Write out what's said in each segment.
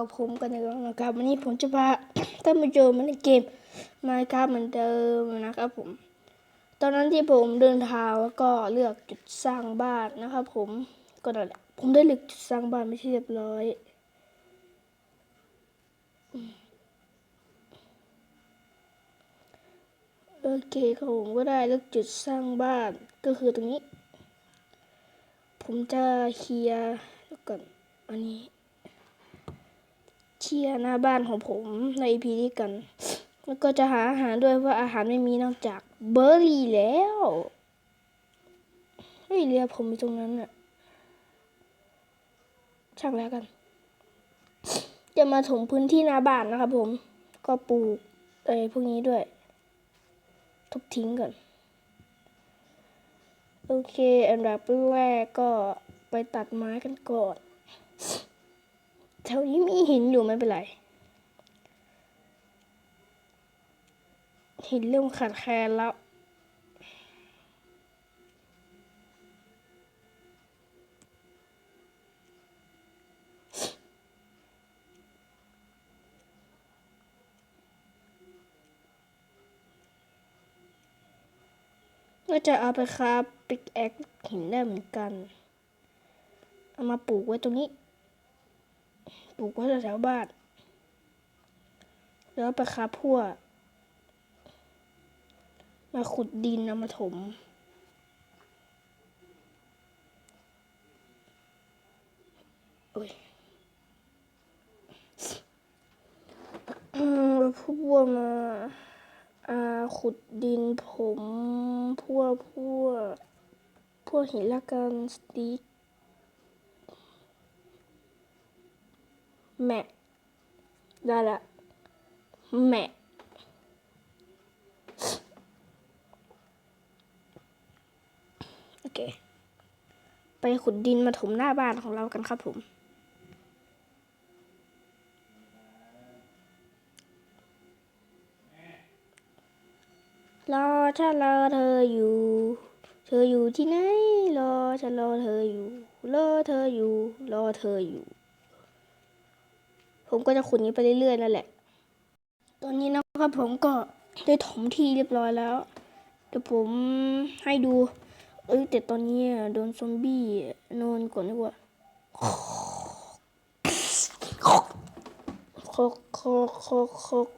กับผมกันอีกแล้วนะครับวันนี้ผมจะพาท่านผู้ชมมาในเกมมาครับเหมือนเดิมนะครับผม ตอนนั้นที่ผมเดินทางแล้วก็เลือกจุดสร้างบ้านนะครับ ผมก็นั่นแหละผมได้เลือกจุดสร้างบ้านไม่ใช่เรียบร้อยโอเคครับผมก็ได้เลือกจุดสร้างบ้านก็คือตรงนี้ ผมจะเคลียร์แล้วก่อนอันนี้ เชียร์หน้าบ้านของผมใน EP นี้กัน แล้วก็จะหาอาหารด้วยเพราะอาหารไม่มีนอกจากเบอร์รี่แล้วเฮ้ยเรือผมอยู่ตรงนั้นอะช่างแล้วกัน จะมาถมพื้นที่หน้าบ้านนะครับผม ก็ปลูกเอ้พวกนี้ด้วย ทุบทิ้งก่อน โอเค อันดับแรกก็ไปตัดไม้กันก่อน แถวนี้มีหินอยู่ไม่เป็นไร หินเริ่มขาดแคลนแล้วก็จะเอาไปคราฟปิกแอคหินได้เหมือนกัน เอามาปลูกไว้ตรงนี้ ปลูกไว้แถวบ้าน แล้วไปคาพั่ว มาขุดดินเอามาถม โอ้ยพั่วมาอาขุดดินผมพั่วพั่วพั่วหินละกันสติ๊ก แมะได้ละแมะโอเค ไปขุดดินมาถมหน้าบ้านของเรากันครับผมรอฉันรอเธออยู่ เธออยู่ที่ไหน รอฉันรอเธออยู่ รอเธออยู่ รอเธออยู่ ผมก็จะขุดนี้ไปเรื่อยๆนั่นแหละ ตอนนี้นะครับผมก็ได้ถมที่เรียบร้อยแล้ว เดี๋ยวผมให้ดู เอ้ยแต่ตอนนี้โดนซอมบี้นอนก่อนดีกว่าโคกโคกโคกโคก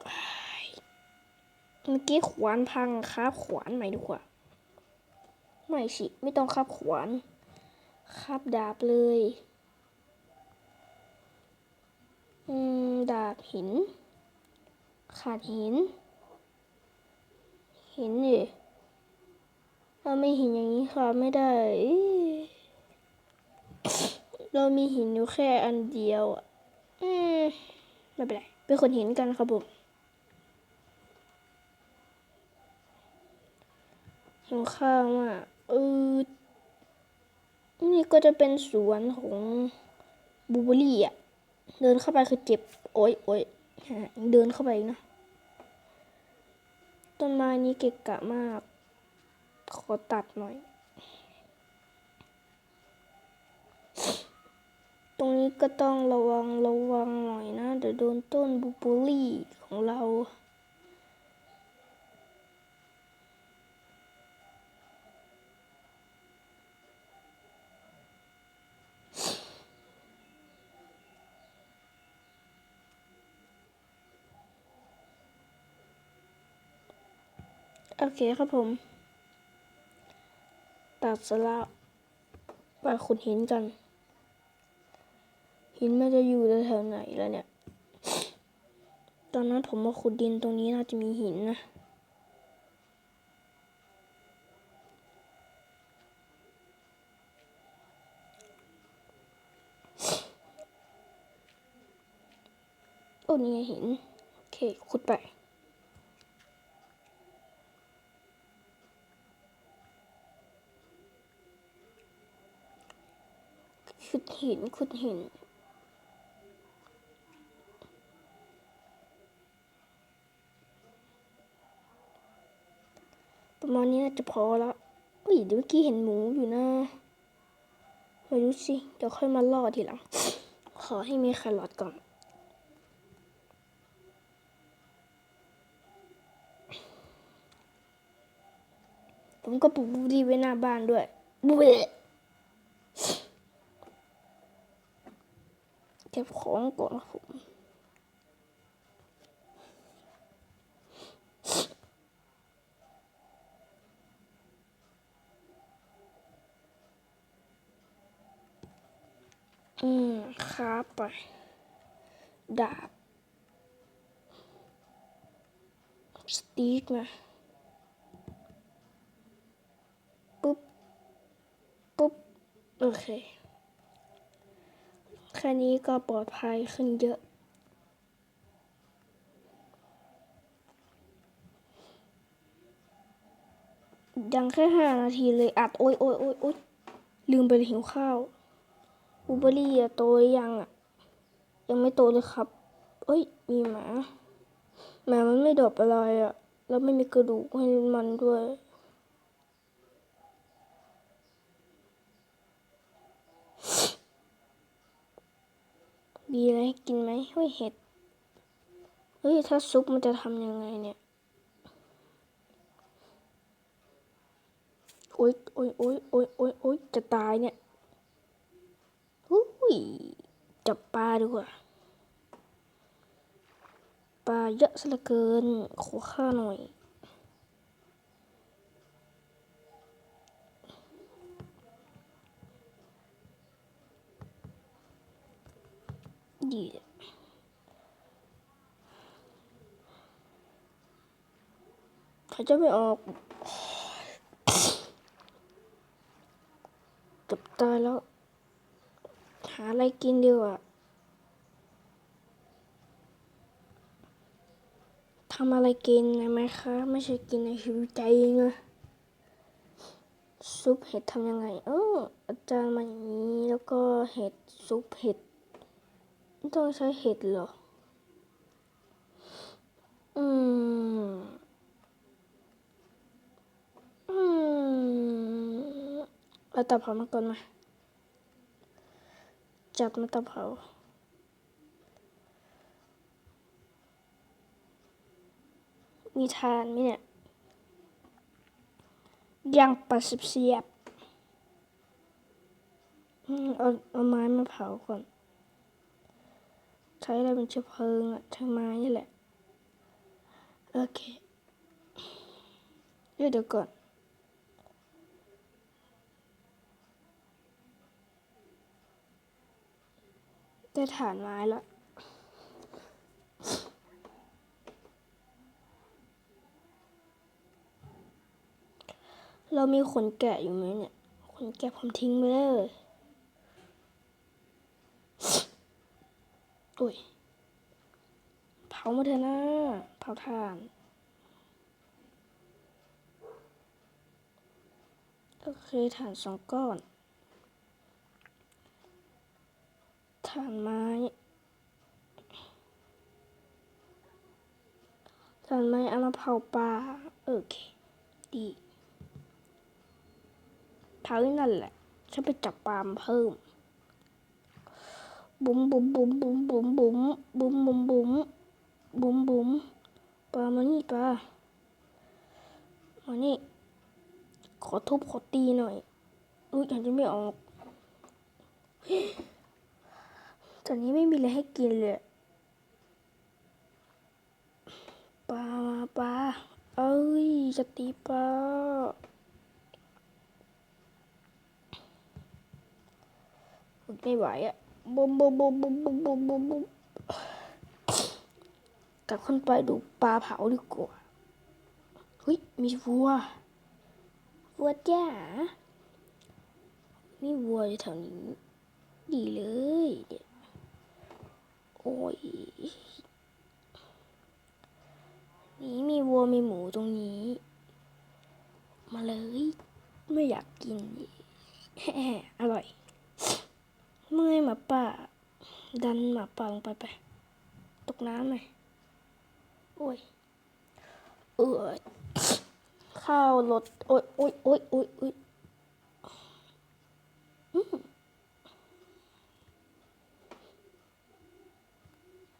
เมื่อกี้ขวานพังครับ ขวานใหม่ดีกว่า ไม่สิ ไม่ต้องครับขวาน ครับดาบเลย อืม ดาบหิน ขาดหิน หินดิเราไม่หินอย่างนี้ค่ะไม่ได้ เรามีหินอยู่แค่อันเดียวอะอืมไม่เป็นไรเป็นคนหินกันครับผมหิวข้าวมากเออนี่ก็จะเป็นสวนของบูเบอรี่อะ เดินเข้าไปคือเจ็บ โอ๊ยโอ๊ยฮะเดินเข้าไปอีกนะ ต้นไม้นี้เกะกะมาก ขอตัดหน่อย ตรงนี้ก็ต้องระวังระวังหน่อยนะเดี๋ยวโดนต้นบลูเบอร์รี่ของเรา โอเคครับผม ตัดสละไปขุดหินกัน หินมันจะอยู่แถวไหนแล้วเนี่ย ตอนนั้นผมมาขุดดินตรงนี้น่าจะมีหินนะโอ้นี่ไงหิน โอเค ขุดไป ขุดหินขุดหินประมาณนี้น่าจะพอแล้วอุ้ยเดี๋ยวเมื่กี้เห็นหมูอยู่นะมาดูสิเดี๋ยวค่อยมาล่อทีหลัง ขอให้มีแครอทก่อนผมก็ปลูกบูรี่ไว้หน้าบ้านด้วยบูรี เก็บของก่อนครับผมอืมครับไปดาบสตีกมาปุ๊บปุ๊บโอเค แค่นี้ก็ปลอดภัยขึ้นเยอะ ยังแค่ห้านาทีเลยอัด โอ๊ยโอ๊ยโอ๊ยโอ๊ยลืมไปเลยหิวข้าวบลูเบอรี่อะโตหรือยังอะยังไม่โตเลยครับ เอ้ย มีหมาหมามันไม่ดอบอะไรอะแล้วไม่มีกระดูกให้มันด้วย มีอะไรให้กินไหมเฮ้ยเห็ด เฮ้ย ถ้าซุปมันจะทำยังไงเนี่ย โอ๊ยโอ๊ยโอ๊ยโอ๊ยโอ๊ยโอ๊ยจะตายเนี่ยอุ้ย จับปลาดีกว่า ปลาเยอะซะเหลือเกิน ขอข้าหน่อย ดีเขาจะไม่ออกเกับตายแล้ว หาอะไรกินดีกว่าทำอะไรกินนะไหมคะ ไม่ใช่กินในชีวิตใจเองอะซุปเห็ดทำยังไง เอออาจารย์มาอย่างนี้ แล้วก็เห็ดซุปเห็ด ต้องใช้เห็ดเหรอ อืม อืมเอาเตาเผามาก่อนมา จัดมาตาเผามีทานไหมเนี่ยย่างปลาสิบเสียบเอาเอาไม้มาเผาก่อน ใช้อะไรเป็นเชื้อเพลิงอะใช้ไม้นี่แหละ โอเคเดี๋ยวเดี๋ยวก่อนได้ฐานไม้ละเรามีขนแกะอยู่ไหมเนี่ย ขนแกะผมทิ้งไปเลย อุ้ย เผามาเถอะนะ เผาถ่าน โอเคถ่านสองก้อน ถ่านไม้ ถ่านไม้เอามาเผาปลา โอเค ดี เผาที่นั่นแหละฉันไปจับปลามาเพิ่ม บุ๋มบุ๋มบุ๋มบุ๋มบุ๋มบุ๋มบุ๋มบุ๋มบุ๋มบุ๋มบุ๋มปลามานี่ปลามานี่ ขอทุบขอตีหน่อยอุ้ยยังจะไม่ออกตอนนี้ไม่มีอะไรให้กินเลยปลามาปลาเอ้ยจะตีปลาไม่ไหวอะ บุมบุมบุมบุมบุมบุมบุมบุมกลับขึ้นไปดูปลาเผาดีกว่าเฮ้ยมีวัว วัวจ้านี่วัวอยู่แถวนี้ ดีเลยเนี่ยโอ้ยนี่มีวัวมีหมูตรงนี้ มาเลย ไม่อยากกิน อร่อย เมื่อยหมาป่า ดันหมาป่าลงไปไป ตกน้ำหน่อยโอ้ยเออข้าวรถโอ้ยโอ้ยโอ้ยโอ้ยโอ้ยอืม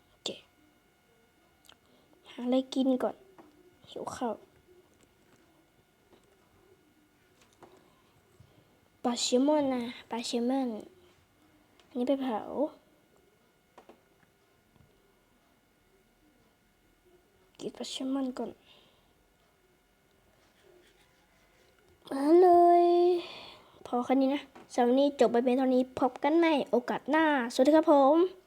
โอเคหาอะไรกินก่อน หิวข้าวปลาเชมอนนะปลาเชมอน อันนี้ไปเผา กินปลาเชลมอนก่อน มาเลย พอแค่นี้นะสำหรับวันนี้จบไปเป็นเท่านี้พบกันใหม่โอกาสหน้า สวัสดีครับผม